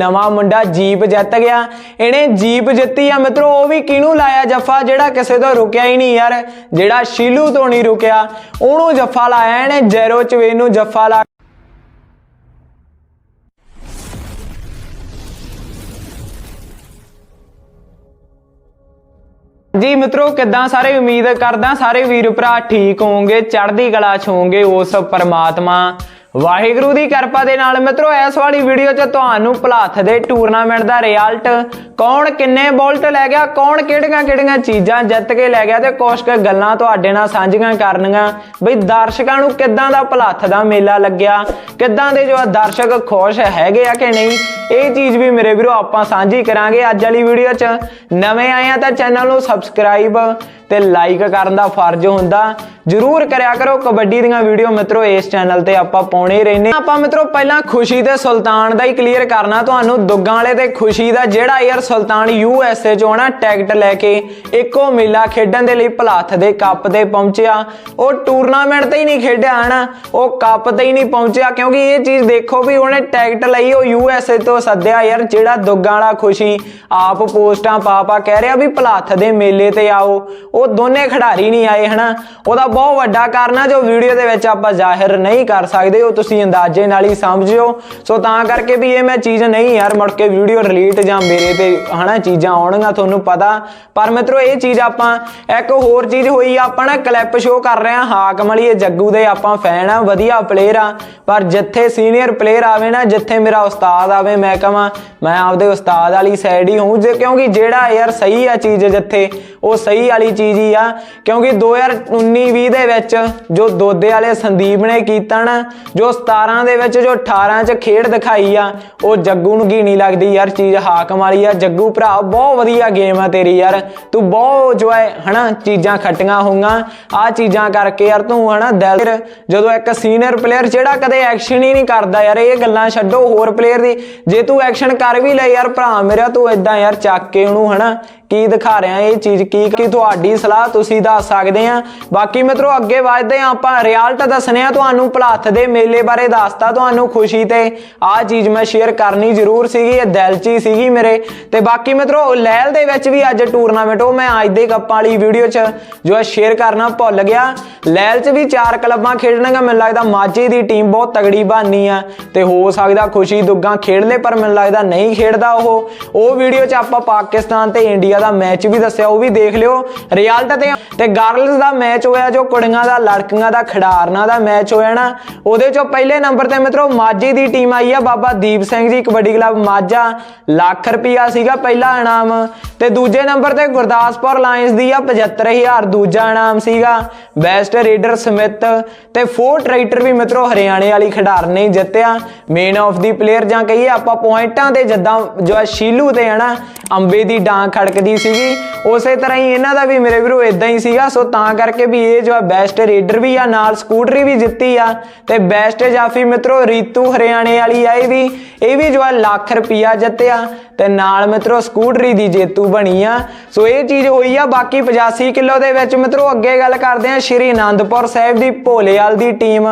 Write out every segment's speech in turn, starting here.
ਨਵਾਂ ਮੁੰਡਾ ਜੀਪ ਜਿੱਤ ਗਿਆ। ਇਹਨੇ ਜੀਪ ਜਿੱਤੀ ਆ ਮਿੱਤਰੋ, ਉਹ ਵੀ ਕਿਹਨੂੰ ਲਾਇਆ ਜੱਫਾ? ਜਿਹੜਾ ਕਿਸੇ ਤੋਂ ਰੁਕਿਆ ਹੀ ਨਹੀਂ ਯਾਰ। ਜਿਹੜਾ ਸ਼ੀਲੂ ਤੋਂ ਨਹੀਂ ਰੁਕਿਆ, ਉਹਨੂੰ ਜੱਫਾ ਲਾਇਆ। ਇਹਨੇ ਜੈਰੋ ਚਵੇ ਨੂੰ ਜੱਫਾ ਲਾ ਜੀ ਮਿੱਤਰੋ, ਕਿੱਦਾਂ ਸਾਰੇ ਉਮੀਦ ਕਰਦਾ, ਸਾਰੇ ਵੀਰ ਭਰਾ ਠੀਕ ਹੋਵੋਗੇ, ਚੜ੍ਹਦੀ ਕਲਾ ਚ ਉਸ ਪਰਮਾਤਮਾ। ਵਾਹਿਗੁਰੂ ਦੀ ਕਿਰਪਾ ਦੇ ਨਾਲ ਮਿੱਤਰੋ, ਇਸ ਵਾਲੀ ਵੀਡੀਓ 'ਚ ਤੁਹਾਨੂੰ ਭਲਾਥ ਦੇ ਟੂਰਨਾਮੈਂਟ ਦਾ ਰਿਜ਼ਲਟ ਕੌਣ ਕਿੰਨੇ ਬੋਲਟ ਲੈ ਗਿਆ, ਕੌਣ ਕਿਹੜੀਆਂ ਕਿਹੜੀਆਂ ਚੀਜ਼ਾਂ ਜਿੱਤ ਕੇ ਲੈ ਗਿਆ ਤੇ ਕੁਝ ਕੁ ਗੱਲਾਂ ਤੁਹਾਡੇ ਨਾਲ ਸਾਂਝੀਆਂ ਕਰਨੀਆਂ। ਬਈ ਦਰਸ਼ਕਾਂ ਨੂੰ ਕਿੱਦਾਂ ਦਾ ਭਲਾਥ ਦਾ ਮੇਲਾ ਲੱਗਿਆ, ਕਿੱਦਾਂ ਦੇ ਜੋ ਦਰਸ਼ਕ ਖੁਸ਼ ਹੈਗੇ ਆ ਕਿ ਨਹੀਂ, ਇਹ ਚੀਜ਼ ਵੀ ਮੇਰੇ ਵੀਰੋ ਆਪਾਂ ਸਾਂਝੀ ਕਰਾਂਗੇ ਅੱਜ ਵਾਲੀ ਵੀਡੀਓ 'ਚ। ਨਵੇਂ ਆਏ ਆ ਤਾਂ ਚੈਨਲ ਨੂੰ ਸਬਸਕ੍ਰਾਈਬ ਤੇ ਲਾਈਕ ਕਰਨ ਦਾ ਫਰਜ਼ ਹੁੰਦਾ। ਜਰੂਰ ਕਰਿਆ ਕਰੋ ਕਬੱਡੀ ਦੀਆਂ ਵੀਡੀਓ ਮਿੱਤਰੋ, ਇਸ ਚੈਨਲ ਤੇ ਆਪਾਂ ਪਾਉਣੇ ਰਹਿੰਦੇ ਆਪਾਂ ਮਿੱਤਰੋ, ਪਹਿਲਾਂ ਖੁਸ਼ੀ ਤੇ ਸੁਲਤਾਨ ਦਾ ਹੀ ਕਲੀਅਰ ਕਰਨਾ। ਤੁਹਾਨੂੰ ਦੁੱਗਾਂ ਵਾਲੇ ਤੇ ਖੁਸ਼ੀ ਦਾ ਜਿਹੜਾ ਯਾਰ ਸੁਲਤਾਨ ਯੂ ਐਸ ਏ ਚੋਂ ਨਾ ਟਿਕਟ ਲੈ ਕੇ ਇੱਕੋ ਮੇਲਾ ਖੇਡਣ ਦੇ ਲਈ ਭਲਾਥ ਦੇ ਕੱਪ ਤੇ ਪਹੁੰਚਿਆ। ਉਹ ਟੂਰਨਾਮੈਂਟ ਤੇ ਹੀ ਨਹੀਂ ਖੇਡਿਆ, ਹਨਾ? ਉਹ ਕੱਪ ਤੇ ਹੀ ਨਹੀਂ ਪਹੁੰਚਿਆ, ਕਿਉਂਕਿ ਇਹ ਚੀਜ਼ ਦੇਖੋ ਵੀ ਉਹਨੇ ਟਿਕਟ ਲਈ, ਉਹ ਯੂ ਐਸ ਏ ਤੋਂ ਸੱਦਿਆ ਯਾਰ, ਜਿਹੜਾ ਦੁੱਗਾਂ ਵਾਲਾ ਖੁਸ਼ੀ ਆਪ ਪੋਸਟਾਂ ਪਾ ਕਹਿ ਰਿਹਾ ਵੀ ਭਲਾਥ ਦੇ ਮੇਲੇ ਤੇ ਆਓ। ਉਹ ਦੋਨੇ ਖਿਡਾਰੀ ਨਹੀਂ ਆਏ, ਹਨਾ? ਉਹਦਾ ਬਹੁਤ ਵੱਡਾ ਕਾਰਨ ਆ, ਜੋ ਵੀਡੀਓ ਦੇ ਵਿੱਚ ਆਪਾਂ ਜ਼ਾਹਿਰ ਨਹੀਂ ਕਰ ਸਕਦੇ। ਉਹ ਤੁਸੀਂ ਅੰਦਾਜ਼ੇ ਨਾਲ ਹੀ ਸਮਝਿਓ। ਸੋ ਤਾਂ ਕਰਕੇ ਵੀ ਇਹ ਮੈਂ ਚੀਜ਼ ਨਹੀਂ ਯਾਰ, ਮੁੜ ਕੇ ਵੀਡੀਓ ਰਿਲੀਟ ਜਾਂ ਮੇਰੇ ਤੇ ਹਨਾ ਚੀਜ਼ਾਂ ਆਉਣਗੀਆਂ, ਤੁਹਾਨੂੰ ਪਤਾ। ਪਰ ਮਿੱਤਰੋ, ਇਹ ਚੀਜ਼ ਆਪਾਂ, ਇੱਕ ਹੋਰ ਚੀਜ਼ ਹੋਈ, ਆਪਾਂ ਨਾ ਕਲਿੱਪ ਸ਼ੋਅ ਕਰ ਰਹੇ ਆ ਹਾਕਮ ਵਾਲੀ, ਇਹ ਜੱਗੂ ਦੇ ਆਪਾਂ ਫੈਨ ਆ, ਵਧੀਆ ਪਲੇਅਰ ਆ। ਪਰ ਜਿੱਥੇ ਸੀਨੀਅਰ ਪਲੇਅਰ ਆਵੇ ਨਾ, ਜਿੱਥੇ ਮੇਰਾ ਉਸਤਾਦ ਆਵੇ, ਮੈਂ ਕਹਾਂ, ਮੈਂ ਆਪਦੇ ਉਸਤਾਦ ਵਾਲੀ ਸਾਈਡ ਹੀ ਹੂੰ ਜੇ ਕਿਉਂਕਿ ਜਿਹੜਾ ਯਾਰ ਸਹੀ ਆ ਚੀਜ਼ ਜਿੱਥੇ, ਉਹ ਸਹੀ ਵਾਲੀ ਚੀਜ਼ ਹੀ ਆ। ਕਿਉਂਕਿ 2019-20 ਦੇ ਵਿੱਚ ਜੋ ਦੋਦੇ ਵਾਲੇ ਸੰਦੀਪ ਨੇ ਕੀਤਾ ਨਾ ਜੋ 17 ਦੇ ਵਿੱਚ, ਜੋ 18 ਚ ਖੇਡ ਦਿਖਾਈ ਆ, ਉਹ ਜੱਗੂ ਨੂੰ ਕੀ ਲੱਗਦੀ ਯਾਰ, ਚੀਜ਼ ਹਾਕਮ ਵਾਲੀ ਆ। ਜੱਗੂ ਭਰਾ, ਬਹੁਤ ਵਧੀਆ ਗੇਮ ਆ ਤੇਰੀ ਯਾਰ। ਤੂੰ ਬਹੁਤ ਜੋ ਹੈ ਹਨਾ, ਚੀਜ਼ਾਂ ਖੱਟੀਆਂ ਹੋਈਆਂ। ਆ ਚੀਜ਼ਾਂ ਕਰਕੇ ਯਾਰ ਤੂੰ, ਹਨਾ, ਦਿਲ ਜਦੋਂ ਇੱਕ ਸੀਨੀਅਰ ਪਲੇਅਰ ਜਿਹੜਾ ਕਦੇ ਐਕਸ਼ਨ ਹੀ ਨਹੀਂ ਕਰਦਾ ਯਾਰ, ਇਹ ਗੱਲਾਂ ਛੱਡੋ ਹੋਰ ਪਲੇਅਰ ਦੀ। ਜੇ ਤੂੰ ਐਕਸ਼ਨ ਕਰ ਵੀ ਲੈ ਯਾਰ, ਭਰਾ ਮੇਰਾ, ਤੂੰ ਇਦਾਂ ਯਾਰ ਚੱਕ ਕੇ ਉਹਨੂੰ, ਹਨਾ ਕੀ ਦਿਖਾ ਰਿਹਾ ਇਹ ਚੀਜ਼ ਕੀ ਕੀ ਤੁਹਾਡੀ ਸਲਾਹ ਤੁਸੀਂ ਦੱਸ ਸਕਦੇ ਆ ਬਾਕੀ ਮਿੱਤਰੋ, ਅੱਗੇ ਵਧਦੇ ਆ ਆਪਾਂ ਰਿਜ਼ਲਟ ਦੱਸਣੇ ਆ ਤੁਹਾਨੂੰ, ਭਲਾਥ ਦੇ ਮੇਲੇ ਬਾਰੇ ਦੱਸਤਾ ਤੁਹਾਨੂੰ ਖੁਸ਼ੀ ਤੇ। ਆਹ ਚੀਜ਼ ਮੈਂ ਸ਼ੇਅਰ ਕਰਨੀ ਜ਼ਰੂਰ ਸੀਗੀ, ਇਹ ਦਿਲ ਸੀਗੀ ਮੇਰੇ। ਤੇ ਬਾਕੀ ਮਿੱਤਰੋ, ਲਹਿਲ ਦੇ ਵਿੱਚ ਵੀ ਅੱਜ ਟੂਰਨਾਮੈਂਟ ਉਹ ਮੈਂ ਅੱਜ ਦੇ ਕੱਪਾਂ ਵਾਲੀ ਵੀਡੀਓ 'ਚ ਜੋ ਹੈ ਸ਼ੇਅਰ ਕਰਨਾ ਭੁੱਲ ਗਿਆ। ਲਹਿਲ 'ਚ ਵੀ ਚਾਰ ਕਲੱਬਾਂ ਖੇਡਣਗੇ ਮੈਨੂੰ ਲੱਗਦਾ ਮਾਝੇ ਦੀ ਟੀਮ ਬਹੁਤ ਤਗੜੀ ਬਾਨੀ ਆ। ਤੇ ਹੋ ਸਕਦਾ ਖੁਸ਼ੀ ਦੁੱਗਾ ਖੇਡ ਲੇ, ਪਰ ਮੈਨੂੰ ਲੱਗਦਾ ਨਹੀਂ ਖੇਡਦਾ ਉਹ। ਉਹ ਵੀਡੀਓ 'ਚ ਆਪਾਂ ਪਾਕਿਸਤਾਨ ਤੇ ਇੰਡੀਆ ਦਾ ਮੈਚ ਵੀ ਦੱਸਿਆ, ਉਹ ਵੀ ਦੇਖ ਲਿਓ। ਰਿਜ਼ਲਟ ਤੇ ਤੇ ਗਰਲਸ ਦਾ ਮੈਚ ਹੋਇਆ ਜੋ ਕੁੜੀਆਂ ਦਾ, ਲੜਕੀਆਂ ਦਾ, ਖਿਡਾਰਨਾਂ ਦਾ ਮੈਚ ਹੋਇਆ ਨਾ, ਉਹਦੇ 'ਚੋਂ ਪਹਿਲੇ ਨੰਬਰ ਤੇ ਮਿੱਤਰੋ ਮਾਝੇ ਦੀ ਟੀਮ ਆਈ ਆ, ਬਾਬਾ ਦੀਪ ਸਿੰਘ ਜੀ, ਕਬੱਡੀ ਕਲੱਬ ਮਾਝਾ। ਲੱਖ ਰੁਪਿਆ ਸੀਗਾ ਪਹਿਲਾ ਇਨਾਮ। ਤੇ ਦੂਜੇ ਨੰਬਰ ਤੇ ਗੁਰਦਾਸਪੁਰ ਲਾਇਨਸ ਦੀ ਆ 75000 ਦੂਜਾ ਇਨਾਮ ਸੀਗਾ ਬੈਸਟ ਰੇਡਰ ਸਮਿਤ ਤੇ ਫੋਰ ਟਰੈਕਟਰ ਵੀ ਮਿੱਤਰੋ ਹਰਿਆਣੇ ਵਾਲੀ ਖਿਡਾਰ ਨੇ ਜਿੱਤਿਆ। ਮੇਨ ਆਫ ਦੀ ਪਲੇਅਰ ਜਾਂ ਕਹੀਏ ਆਪਾਂ ਪੁਆਇੰਟਾਂ ਤੇ ਜਦਾਂ ਜੋ ਸ਼ੀਲੂ ਤੇ ਹਨਾ ਅੰਬੇ ਦੀ ਡਾਂ ਖੜਕਦੀ ਸੀਗੀ। ਉਸੇ ਤਰ੍ਹਾਂ ਹੀ ਇਹਨਾਂ ਦਾ ਵੀ ਮੇਰੇ ਵੀਰੋ ਇਦਾਂ ਹੀ ਸੀਗਾ। ਸੋ ਤਾਂ ਕਰਕੇ ਵੀ ਇਹ ਜੋ ਹੈ ਬੈਸਟ ਰੇਡਰ ਵੀ ਆ, ਨਾਲ ਸਕੂਟਰੀ ਵੀ ਜਿੱਤੀ ਆ। ਤੇ ਬੈਸਟ ਜਾਫੀ ਮਿੱਤਰੋ, ਰੀਤੂ ਹਰਿਆਣੇ ਵਾਲੀ ਆ ਇਹ ਵੀ। ਇਹ ਵੀ ਜੋ ਹੈ ਲੱਖ ਰੁਪਿਆ ਜਿੱਤਿਆ। ਤੇ ਨਾਲ ਮਿੱਤਰੋ ਸਕੂਟਰੀ ਦੀ ਜੇਤੂ ਬਣੀ ਆ। ਸੋ ਇਹ ਚੀਜ਼ ਹੋਈ ਆ ਬਾਕੀ 85 ਕਿਲੋ ਦੇ ਵਿੱਚ। ਮਿੱਤਰੋ ਅੱਗੇ ਗੱਲ ਕਰਦੇ ਆ ਸ਼੍ਰੀ ਅਨੰਦਪੁਰ ਸਾਹਿਬ ਦੀ ਭੋਲੇਵਾਲ ਦੀ ਟੀਮ।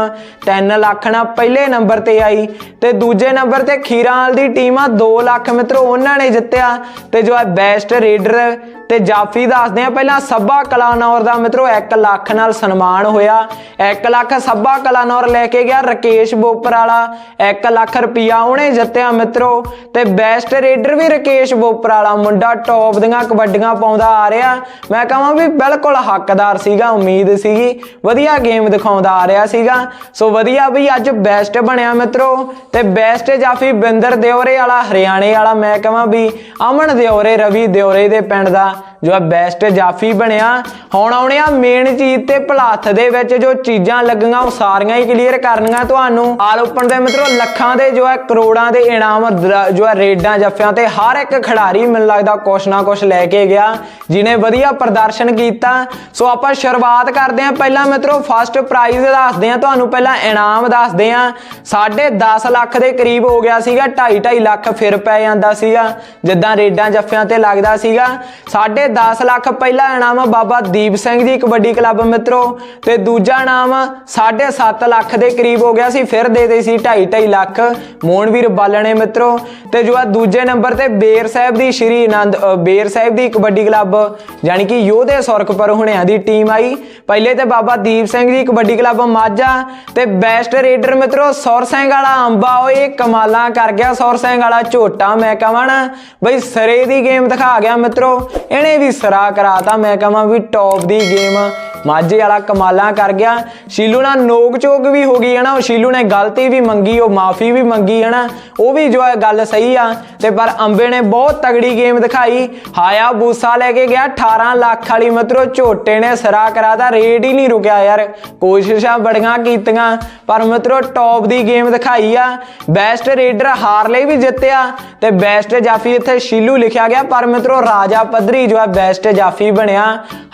3 ਲੱਖ ਨਾਲ ਪਹਿਲੇ ਨੰਬਰ ਤੇ ਆਈ ਤੇ ਦੂਜੇ ਨੰਬਰ ਤੇ ਖੀਰਾਵਾਲ ਦੀ ਟੀਮ ਆ। 2 ਲੱਖ ਮਿੱਤਰੋ ਉਹਨਾਂ ਨੇ ਜਿੱਤਿਆ। ਤੇ ਜੋ ਹੈ ਬੈਸਟ ਰੇਡਰ ਤੇ ਜਾਫੀ ਦੱਸਦੇ ਆ ਪਹਿਲਾਂ ਸੱਬਾ ਕਲਾਨੌਰ ਦਾ ਮਿੱਤਰੋ 1 ਲੱਖ ਨਾਲ ਸਨਮਾਨ ਹੋਇਆ। 1 ਲੱਖ ਸੱਬਾ ਕਲਾਨੌਰ ਲੈ ਕੇ ਗਿਆ ਰਕੇਸ਼ ਬੋਪਰ ਵਾਲਾ 1 ਲੱਖ ਰੁਪਿਆ ਉਹਨੇ ਜਿੱਤਿਆ ਮਿੱਤਰੋ। ਤੇ ਬੈਸਟ ਰੇਡਰ ਵੀ ਰਕੇਸ਼ ਬੋਪਰ ਵਾਲਾ ਮੁੰਡਾ ਟੌਪ ਦੀਆਂ ਕਬੱਡੀਆਂ ਪਾਉਂਦਾ ਆ ਰਿਹਾ। ਮੈਂ ਕਹਾਂ ਵੀ ਬਿਲਕੁਲ ਹੱਕਦਾਰ ਸੀਗਾ, ਉਮੀਦ ਸੀਗੀ। ਵਧੀਆ ਗੇਮ ਦਿਖਾਉਂਦਾ ਆ ਰਿਹਾ ਸੀਗਾ। ਸੋ ਵਧੀਆ ਵੀ ਅੱਜ ਬੈਸਟ ਬਣਿਆ ਮਿੱਤਰੋ। ਤੇ ਬੈਸਟ ਜਾਫੀ ਬਿੰਦਰ ਦਿਓਰੇ ਵਾਲਾ, ਹਰਿਆਣੇ ਵਾਲਾ, ਮੈਂ ਕਹਾਂ ਵੀ ਅਮਨ ਦਿਓਰੇ, ਰਵੀ ਦਿਓਰੇ ਦੇ ਪਿੰਡ ਦਾ। off ਜੋ ਹੈ ਬੈਸਟ ਜਾਫੀ ਬਣਿਆ, ਹੁਣ ਆਉਣੇ ਆ ਮੇਨ ਚੀਜ਼ ਤੇ ਭਲਾਥ ਦੇ ਵਿੱਚ ਜੋ ਚੀਜ਼ਾਂ ਲੱਗੀਆਂ, ਉਹ ਸਾਰੀਆਂ ਹੀ ਕਲੀਅਰ ਕਰਨੀਆਂ ਤੁਹਾਨੂੰ। ਆਲ ਓਪਨ ਦੇ ਮਿੱਤਰੋ, ਲੱਖਾਂ ਦੇ ਜੋ ਹੈ ਕਰੋੜਾਂ ਦੇ ਇਨਾਮ ਜੋ ਹੈ ਰੇਡਾਂ, ਜੱਫਿਆਂ ਤੇ ਹਰ ਇੱਕ ਖਿਡਾਰੀ ਮੈਨੂੰ ਲੱਗਦਾ ਕੁਛ ਨਾ ਕੁਛ ਲੈ ਕੇ ਗਿਆ ਜਿਨੇ ਵਧੀਆ ਪ੍ਰਦਰਸ਼ਨ ਕੀਤਾ। ਸੋ ਆਪਾਂ ਸ਼ੁਰੂਆਤ ਕਰਦੇ ਹਾਂ। ਪਹਿਲਾਂ ਮਿੱਤਰੋ ਫਸਟ ਪ੍ਰਾਈਜ਼ ਦੱਸਦੇ ਹਾਂ, ਤੁਹਾਨੂੰ ਪਹਿਲਾਂ ਇਨਾਮ ਦੱਸਦੇ ਹਾਂ। 10.5 ਲੱਖ ਦੇ ਕਰੀਬ ਹੋ ਗਿਆ ਸੀਗਾ 2.5 2.5 ਲੱਖ ਫਿਰ ਪੈ ਜਾਂਦਾ ਸੀਗਾ, ਜਿੱਦਾਂ ਰੇਡਾਂ, ਜੱਫਿਆਂ ਤੇ ਲੱਗਦਾ ਸੀਗਾ। 10.5 10 ਲੱਖ ਪਹਿਲਾ ਇਨਾਮ ਬਾਬਾ ਦੀਪ ਸਿੰਘ ਜੀ ਕਬੱਡੀ ਕਲੱਬ ਮਿੱਤਰੋ, ਤੇ ਦੂਜਾ ਇਨਾਮ 7.5 ਲੱਖ ਦੇ ਕਰੀਬ ਹੋ ਗਿਆ ਸੀ, ਫਿਰ ਦੇ ਦੇ ਸੀ 2.5 ਲੱਖ। ਮੋਹਨਵੀਰ ਬਾਲਣੇ ਮਿੱਤਰੋ, ਤੇ ਜੋ ਆ ਦੂਜੇ ਨੰਬਰ ਤੇ ਬੇਰ ਸਾਹਿਬ ਦੀ ਸ਼੍ਰੀ ਆਨੰਦ ਬੇਰ ਸਾਹਿਬ ਦੀ ਕਬੱਡੀ ਕਲੱਬ, ਯਾਨੀ ਕਿ ਯੋਧੇ ਸੁਰਖਪੁਰ ਹੁਣਿਆਂ ਦੀ ਟੀਮ ਆਈ। ਪਹਿਲੇ ਤੇ ਬਾਬਾ ਦੀਪ ਸਿੰਘ ਜੀ ਕਬੱਡੀ ਕਲੱਬ ਮਾਝਾ, ਤੇ ਬੈਸਟ ਰੇਡਰ ਮਿੱਤਰੋ ਸੌਰ ਸਿੰਘ ਵਾਲਾ ਅੰਬਾ ਓਏ ਕਮਾਲਾਂ ਕਰ ਗਿਆ ਸੌਰ ਸਿੰਘ ਵਾਲਾ ਝੋਟਾ, ਮੈਂ ਕਹਾਂ ਬਈ ਸਰੇ ਦੀ ਗੇਮ ਦਿਖਾ ਗਿਆ ਮਿੱਤਰੋ। ਇਹਨੇ ਵੀ ਸਰਾ ਕਰਾਤਾ ਮੈਂ ਕਹਾਂ ਵੀ ਟੌਪ ਦੀ ਗੇਮ ਮਾਝੇ ਵਾਲਾ ਕਮਾਲਾਂ ਕਰ ਗਿਆ। ਸ਼ੀਲੂ ਨਾਲ ਨੋਕ ਚੋਕ ਵੀ ਹੋ ਗਈ ਹੈ ਉਹ ਸ਼ੀਲੂ ਨੇ ਗਲਤੀ ਵੀ ਮੰਗੀ, ਉਹ ਮਾਫੀ ਵੀ ਮੰਗੀ ਹੈ ਉਹ ਵੀ ਜੋ ਗੱਲ ਸਹੀ ਆ। ਤੇ ਪਰ ਅੰਬੇ ਨੇ ਬਹੁਤ ਤਗੜੀ ਗੇਮ ਦਿਖਾਈ। ਹਾਇਆ ਬੂਸਾ ਲੈ ਕੇ ਗਿਆ 18 ਲੱਖ ਵਾਲੀ ਮਤਰੋ ਝੋਟੇ ਨੇ ਸਰਾ ਕਰਾਤਾ ਰੇਡ ਹੀ ਨਹੀਂ ਰੁਕਿਆ ਯਾਰ। ਕੋਸ਼ਿਸ਼ਾਂ ਬੜੀਆਂ ਕੀਤੀਆਂ, ਪਰ ਮਤਰੋ ਟੌਪ ਦੀ ਗੇਮ ਦਿਖਾਈ ਆ। ਬੈਸਟ ਰੇਡਰ ਹਾਰਲੇ ਵੀ ਜਿੱਤਿਆ ਤੇ ਬੈਸਟ ਜਾਫੀ ਇੱਥੇ ਸ਼ੀਲੂ ਲਿਖਿਆ ਗਿਆ, ਪਰ ਮਿੱਤਰੋ ਰਾਜਾ ਪੱਧਰੀ ਜੋ ਹੈ ਬੈਸਟ ਜਾਫੀ ਬਣਿਆ।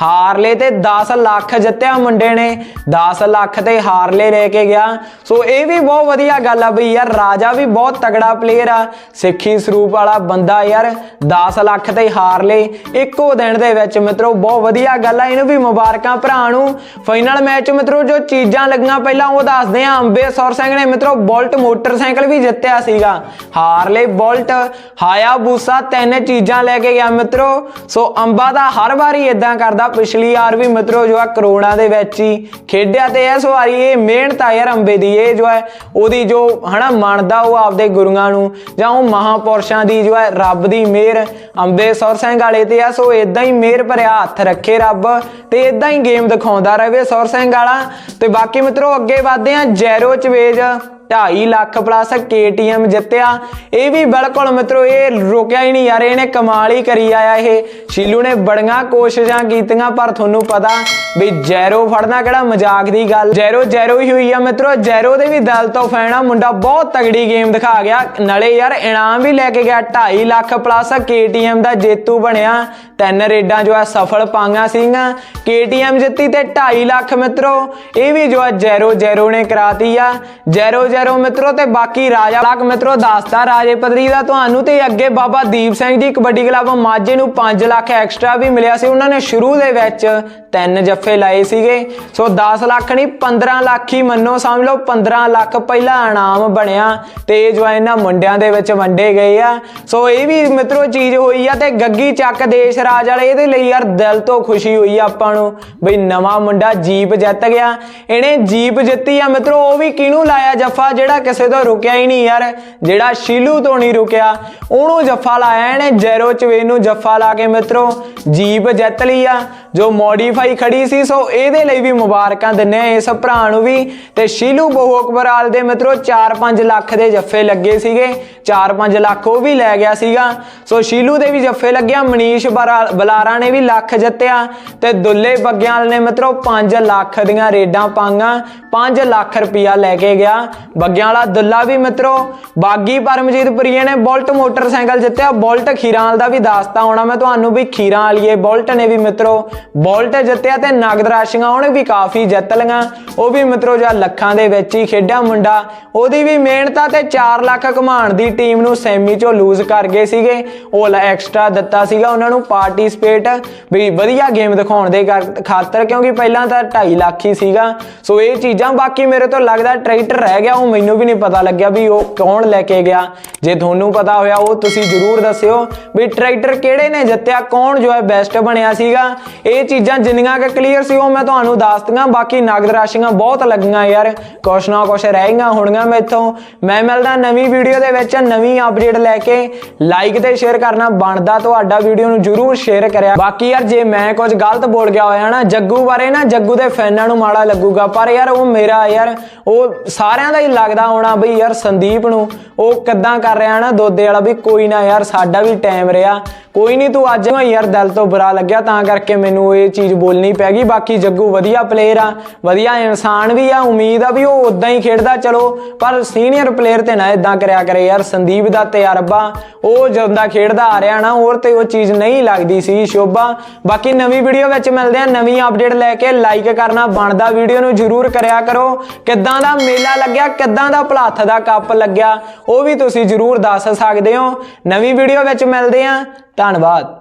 ਹਾਰਲੇ ਤੇ 10 ਲੱਖ ਲੱਖ ਜਿੱਤਿਆ ਮੁੰਡੇ ਨੇ 10 ਲੱਖ ਤੇ ਹਾਰਲੇ ਲੈ ਕੇ ਗਿਆ। ਸੋ ਇਹ ਵੀ ਬਹੁਤ ਵਧੀਆ ਗੱਲ ਆ ਬਈ ਯਾਰ, ਰਾਜਾ ਵੀ ਬਹੁਤ ਤਗੜਾ ਪਲੇਅਰ ਆ, ਸਿੱਖੀ ਸਰੂਪ ਵਾਲਾ ਬੰਦਾ ਯਾਰ 10 ਲੱਖ ਤੇ ਹਾਰਲੇ, ਇੱਕੋ ਦਿਨ ਦੇ ਵਿੱਚ ਮਿੱਤਰੋ ਬਹੁਤ ਵਧੀਆ ਗੱਲ ਆ, ਇਹਨੂੰ ਵੀ ਮੁਬਾਰਕਾਂ ਭਰਾ ਨੂੰ। ਫਾਈਨਲ ਮੈਚ ਮਿੱਤਰੋ, ਜੋ ਚੀਜ਼ਾਂ ਲੱਗੀਆਂ ਪਹਿਲਾਂ ਉਹ ਦੱਸਦੇ ਆ ਅੰਬੇ ਸੌਰ ਸਿੰਘ ਨੇ ਮਿੱਤਰੋ ਬੋਲਟ ਮੋਟਰਸਾਈਕਲ ਵੀ ਜਿੱਤਿਆ ਸੀਗਾ। ਹਾਰਲੇ, ਬੋਲਟ ਹਾਇਆ ਬੂਸਾ ਤਿੰਨ ਚੀਜ਼ਾਂ ਲੈ ਕੇ ਗਿਆ ਮਿੱਤਰੋ। ਸੋ ਅੰਬਾ ਦਾ ਹਰ ਵਾਰੀ ਇਦਾਂ ਕਰਦਾ, ਪਿਛਲੀ ਵਾਰ ਵੀ ਮਿੱਤਰੋ ਜੋ ਆ ਕਰੋੜਾਂ ਦੇ ਵਿੱਚ ਹੀ ਖੇਡਿਆ ਤੇ ਇਸ ਵਾਰੀ ਇਹ ਮਿਹਨਤ ਆ ਯਾਰ ਅੰਬੇ ਦੀ, ਇਹ ਜੋ ਹੈ, ਉਹਦੀ ਜੋ ਹਨਾ ਮੰਨਦਾ ਉਹ ਆਪਦੇ ਗੁਰੂਆਂ ਨੂੰ ਜਾਂ ਉਹ ਮਹਾਪੁਰਸ਼ਾਂ ਦੀ ਜੋ ਹੈ, ਰੱਬ ਦੀ ਮਿਹਰ, ਅੰਬੇ ਸੌਰ ਸਿੰਘ ਵਾਲੇ ਤੇ ਆ, ਸੋ ਇਦਾਂ ਹੀ ਮਿਹਰ ਭਰਿਆ ਹੱਥ ਰੱਖੇ ਰੱਬ ਤੇ ਇਦਾਂ ਹੀ ਗੇਮ ਦਿਖਾਉਂਦਾ ਰਹੇ ਸੌਰ ਸਿੰਘ ਵਾਲਾ। ਤੇ ਬਾਕੀ ਮਿੱਤਰੋ, ਅੱਗੇ ਵਧਦੇ ਆ ਜੈਰੋ ਚਵੇਜ 2.5 ਲੱਖ ਪਲੱਸ KTM ਜਿੱਤਿਆ। ਇਹ ਵੀ ਬਿਲਕੁਲ ਮਿੱਤਰੋ, ਇਹ ਰੁਕਿਆ ਹੀ ਨਹੀਂ ਯਾਰ, ਇਹਨੇ ਕਮਾਲ ਹੀ ਕਰੀ ਆਇਆ ਇਹ। ਸ਼ੀਲੂ ਨੇ ਬੜੀਆਂ ਕੋਸ਼ਿਸ਼ਾਂ ਕੀਤੀਆਂ, ਪਰ ਤੁਹਾਨੂੰ ਪਤਾ ਵੀ ਜੈਰੋ ਫੜਨਾ ਕਿਹੜਾ ਮਜ਼ਾਕ ਦੀ ਗੱਲ। ਜੈਰੋ ਜੈਰੋ ਹੀ ਹੋਈ ਆ ਮਿੱਤਰੋ, ਜੈਰੋ ਦੇ ਵੀ ਦਿਲ ਤੋਂ ਫੈਨ ਆ, ਮੁੰਡਾ ਬਹੁਤ ਤਗੜੀ ਗੇਮ ਦਿਖਾ ਗਿਆ। ਨਾਲੇ ਯਾਰ ਇਨਾਮ ਵੀ ਲੈ ਕੇ ਗਿਆ 2.5 ਲੱਖ ਪਲੱਸ KTM ਦਾ ਜੇਤੂ ਬਣਿਆ। ਤਿੰਨ ਰੇਡਾਂ ਜੋ ਆ ਸਫਲ ਪਾਈਆਂ ਸੀਗੀਆਂ। KTM ਜਿੱਤੀ ਤੇ 2.5 ਲੱਖ ਮਿੱਤਰੋ, ਇਹ ਵੀ ਜੋ ਆ ਜੈਰੋ ਜੈਰੋ ਨੇ ਕਰਾਤੀ ਆ। ਜੈਰੋ ਜੈਰੋ ਮਿੱਤਰੋ ਤੇ ਬਾਕੀ ਰਾਜਾ ਲੱਖ ਮਿੱਤਰੋ ਦੱਸਦਾ ਰਾਜੇ ਪਦਰੀ ਦਾ ਤੁਹਾਨੂੰ ਤੇ ਅੱਗੇ ਬਾਬਾ ਦੀਪ ਸਿੰਘ ਜੀ ਕਬੱਡੀ ਕਲੱਬ ਮਾਝੇ ਨੂੰ 5 ਲੱਖ ਐਕਸਟਰਾ ਵੀ ਮਿਲਿਆ ਸੀ। ਉਹਨਾਂ ਨੇ ਸ਼ੁਰੂ ਦੇ ਵਿੱਚ ਤਿੰਨ ਜੱਫੇ ਲਾਏ ਸੀਗੇ। ਸੋ 10 ਲੱਖ ਨਹੀਂ 15 ਲੱਖ ਹੀ ਮੰਨੋ, ਸਮਝ ਲਓ 15 ਲੱਖ ਪਹਿਲਾ ਇਨਾਮ ਬਣਿਆ ਤੇ ਜੋ ਇਹਨਾਂ ਮੁੰਡਿਆਂ ਦੇ ਵਿੱਚ ਵੰਡੇ ਗਏ ਆ। ਸੋ ਇਹ ਵੀ ਮਿੱਤਰੋ ਚੀਜ਼ ਹੋਈ ਆ ਤੇ ਗੱਗੀ ਚੱਕ ਦੇਸ਼ ਰਾਜ ਵਾਲੇ ਇਹਦੇ ਲਈ ਯਾਰ ਦਿਲ ਤੋਂ ਖੁਸ਼ੀ ਹੋਈ ਆ ਆਪਾਂ ਨੂੰ ਬਈ ਨਵਾਂ ਮੁੰਡਾ ਜੀਪ ਜਿੱਤ ਗਿਆ। ਇਹਨੇ ਜੀਪ ਜਿੱਤੀ ਆ ਮਿੱਤਰੋ, ਉਹ ਵੀ ਕਿਹਨੂੰ ਲਾਇਆ ਜੱਫਾ? ਜਿਹੜਾ ਕਿਸੇ ਤੋਂ ਰੁਕਿਆ ਹੀ ਨਹੀਂ ਯਾਰ, ਜਿਹੜਾ ਸ਼ੀਲੂ ਤੋਂ ਨਹੀਂ ਰੁਕਿਆ। ਉਹਨੂੰ ਜੱਫਾ ਲਾਇਆ ਇਹਨੇ ਜੈਰੋ ਚਵੇ ਨੂੰ ਜੱਫਾ ਲਾ ਕੇ ਮਿੱਤਰੋ, ਜੀਪ ਜਿੱਤ ਲਈ ਆ। ਜੋ ਮੋਡੀਫਾਈ ਖੜੀ ਸੀ, ਸੋ ਇਹਦੇ ਲਈ ਵੀ ਮੁਬਾਰਕਾਂ ਦਿੰਨੇ ਆ ਇਸ ਭਰਾ ਨੂੰ ਵੀ। ਤੇ ਸ਼ੀਲੂ ਬਹੁ ਦੇ ਮਿੱਤਰੋ 4-5 ਲੱਖ ਦੇ ਜੱਫੇ ਲੱਗੇ ਸੀਗੇ। 4-5 ਲੱਖ ਉਹ ਵੀ ਲੈ ਗਿਆ ਸੀਗਾ। ਸੋ ਸ਼ੀਲੂ ਦੇ ਵੀ ਜੱਫੇ ਲੱਗਿਆ, ਮਨੀਸ਼ ਬਰਾ- ਬਲਾਰਾ ਨੇ ਵੀ ਲੱਖ ਜਿੱਤਿਆ। ਤੇ ਦੁੱਲੇ ਬੱਗਿਆਲ ਨੇ ਮਿੱਤਰੋ 5 ਲੱਖ ਦੀਆਂ ਰੇਡਾਂ ਪਾਈਆਂ। 5 ਲੱਖ ਰੁਪਇਆ ਲੈ ਕੇ ਗਿਆ। ਬੱਗਿਆਂ ਵਾਲਾ ਦੁੱਲਾ ਵੀ ਮਿੱਤਰੋ, ਬਾਗੀ ਪਰਮਜੀਤ ਪ੍ਰੀਏ ਨੇ ਬੁਲਟ ਮੋਟਰਸਾਈਕਲ ਜਿੱਤਿਆ। ਬੁਲਟ ਖੀਰਾਂ ਦਾ ਵੀ ਦੱਸਤਾ ਹੋਣਾ, ਮੈਂ ਤੁਹਾਨੂੰ ਵੀ ਖੀਰਾਂ ਵਾਲੀਏ, ਬੁਲਟ ਨੇ ਵੀ ਮਿੱਤਰੋ, ਬੁਲਟ ਜਿੱਤਿਆ ਤੇ ਨਗਦ ਰਾਸ਼ੀਆਂ ਉਹਨੇ ਵੀ ਕਾਫੀ ਜਿੱਤ ਲਈਆਂ। ਉਹ ਵੀ ਮਿੱਤਰੋ, ਜਾਂ ਲੱਖਾਂ ਦੇ ਵਿੱਚ ਹੀ ਖੇਡਿਆ ਮੁੰਡਾ। ਉਹਦੀ ਵੀ ਮਿਹਨਤ ਤੇ 4 ਲੱਖ ਕਮਾਉਣ ਦੀ ਟੀਮ ਨੂੰ ਸੈਮੀ ਚੋਂ ਲੂਜ਼ ਕਰ ਗਏ ਸੀਗੇ। ਉਹ ਐਕਸਟਰਾ ਦਿੱਤਾ ਸੀਗਾ ਉਹਨਾਂ ਨੂੰ ਪਾਰਟਿਸਿਪੇਟ ਵੀ ਵਧੀਆ ਗੇਮ ਦਿਖਾਉਣ ਦੇ ਖਾਤਰ, ਕਿਉਂਕਿ ਪਹਿਲਾਂ ਤਾਂ 2.5 ਲੱਖ ਹੀ ਸੀਗਾ। ਸੋ ਇਹ ਚੀਜ਼ਾਂ ਬਾਕੀ ਮੇਰੇ ਤੋਂ ਲੱਗਦਾ ਟਰੈਕਟਰ ਰਹਿ ਗਿਆ ਉਹ ਮੈਨੂੰ ਵੀ ਨਹੀਂ ਪਤਾ ਲੱਗਿਆ ਵੀ ਉਹ ਕੌਣ ਲੈ ਕੇ ਗਿਆ? ਜੇ ਤੁਹਾਨੂੰ ਪਤਾ ਹੋਇਆ, ਉਹ ਤੁਸੀਂ ਜਰੂਰ ਦੱਸਿਓ ਵੀ ਟਰੈਕਟਰ ਕਿਹੜੇ ਨੇ ਜਿੱਤਿਆ, ਕੌਣ ਜੋ ਹੈ ਬੈਸਟ ਬਣਿਆ ਸੀਗਾ। ਇਹ ਚੀਜ਼ਾਂ ਜਿੰਨੀਆਂ ਕਿ ਕਲੀਅਰ ਸੀ, ਉਹ ਮੈਂ ਤੁਹਾਨੂੰ ਦੱਸਤੀਆਂ। ਬਾਕੀ ਨਗਦ ਰਾਸ਼ੀਆਂ ਬਹੁਤ ਲੱਗੀਆਂ ਯਾਰ। ਕੁਛ ਨਾ ਕੁਛ ਰਹਿ ਹੋਣਗੀਆਂ ਮੈਥੋਂ। ਮੈਂ ਮਿਲਦਾ ਨਵੀਂ ਵੀਡੀਓ ਦੇ ਵਿੱਚ ਨਵੀਂ ਅਪਡੇਟ ਲੈ ਕੇ। ਲਾਈਕ ਤੇ ਸ਼ੇਅਰ ਕਰਨਾ ਬਣਦਾ ਤੁਹਾਡਾ ਵੀਡੀਓ ਨੂੰ ਜਰੂਰ ਸ਼ੇਅਰ ਕਰਿਆ। ਬਾਕੀ ਯਾਰ, ਜੇ ਮੈਂ ਕੁਝ ਗਲਤ ਬੋਲ ਗਿਆ ਹੋਇਆ ਨਾ, ਜੱਗੂ ਬਾਰੇ ਨਾ, ਜੱਗੂ ਦੇ ਫੈਨਾਂ ਨੂੰ ਮਾੜਾ ਲੱਗੂਗਾ। ਪਰ ਯਾਰ, ਉਹ ਮੇਰਾ ਯਾਰ, ਉਹ ਸਾਰਿਆਂ ਦਾ ਹੀ ਲੱਗਦਾ ਹੋਣਾ ਬਈ ਯਾਰ ਸੰਦੀਪ ਨੂੰ। ਉਹ ਕਿੱਦਾਂ ਕਰ ਰਿਹਾ ਨਾ, ਦੋਦੇ ਵਾਲਾ ਵੀ ਕੋਈ ਨਾ ਯਾਰ, ਸਾਡਾ ਵੀ ਟਾਈਮ ਰਿਹਾ। ਕੋਈ ਨਹੀਂ ਤੂੰ ਅੱਜ ਯਾਰ ਦਿਲ ਤੋਂ ਬੁਰਾ ਲੱਗਿਆ, ਤਾਂ ਕਰਕੇ ਮੈਨੂੰ ਇਹ ਚੀਜ਼ ਬੋਲਣੀ ਪੈ ਗਈ। ਬਾਕੀ ਜੱਗੂ ਵਧੀਆ ਪਲੇਅਰ ਆ, ਵਧੀਆ ਇਨਸਾਨ ਵੀ ਆ, ਉਮੀਦ ਆ ਵੀ ਉਹ ਉਦਾਂ ਹੀ ਖੇਡਦਾ, ਚਲੋ, ਪਰ ਸੀਨੀਅਰ ਪਲੇਅਰ ਤੇ ਨਾ ਇਦਾਂ ਕਰਿਆ ਕਰੇ ਯਾਰ, ਸੰਦੀਪ ਦਾ ਤਜਰਬਾ, ਉਹ ਜਦੋਂ ਖੇਡਦਾ ਆ ਰਿਹਾ ਨਾ, ਹੋਰ ਤੇ ਉਹ ਚੀਜ਼ ਨਹੀਂ ਲੱਗਦੀ ਸੀ, ਸ਼ੋਭਾ। ਬਾਕੀ ਨਵੀਂ ਵੀਡੀਓ ਵਿੱਚ ਮਿਲਦੇ ਆ, ਨਵੀਂ ਅਪਡੇਟ ਲੈ ਕੇ ਲਾਈਕ ਕਰਨਾ, ਬਣਦਾ ਵੀਡੀਓ ਨੂੰ ਜਰੂਰ ਕਰਿਆ ਕਰੋ। ਕਿੱਦਾਂ ਦਾ ਮੇਲਾ ਲੱਗਿਆ, ਕਿੱਦਾਂ ਦਾ ਭਲਾਥ ਦਾ ਕੱਪ ਲੱਗਿਆ, ਉਹ ਵੀ ਤੁਸੀਂ ਜਰੂਰ ਦੱਸ ਸਕਦੇ ਹੋ। ਨਵੀਂ ਵੀਡੀਓ ਵਿੱਚ ਮਿਲਦੇ ਆ ਧੰਨਵਾਦ।